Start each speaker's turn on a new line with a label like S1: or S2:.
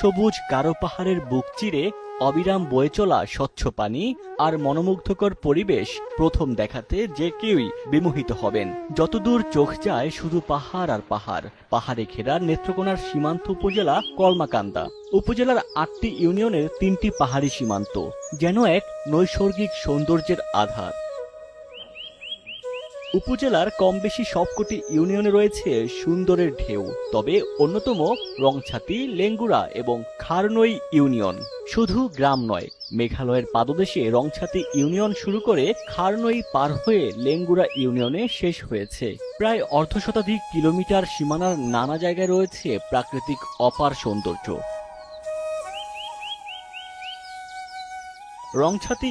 S1: সবুজ গারো পাহাড়ের বুক চিরে অবিরাম বয়ে চলা স্বচ্ছ পানি আর মনোমুগ্ধকর পরিবেশ প্রথম দেখাতে যে কেউই বিমোহিত হবেন। যতদূর চোখ যায় শুধু পাহাড় আর পাহাড়। পাহাড়ে ঘেরা নেত্রকোনার সীমান্ত উপজেলা কলমাকান্দা। উপজেলার আটটি ইউনিয়নের তিনটি পাহাড়ি সীমান্ত, যেন এক নৈসর্গিক সৌন্দর্যের আধার। উপজেলার কম বেশি সবকটি ইউনিয়নে রয়েছে সুন্দরের ঢেউ, তবে অন্যতম রংছাতি লেঙ্গুড়া এবং খারনই ইউনিয়ন। শুধু গ্রাম নয়, মেঘালয়ের পাদদেশে রংছাতি ইউনিয়ন শুরু করে খারনই পার হয়ে লেঙ্গুড়া ইউনিয়নে শেষ হয়েছে। প্রায় অর্ধশতাধিক কিলোমিটার সীমানার নানা জায়গায় রয়েছে প্রাকৃতিক অপার সৌন্দর্য। রংছাতি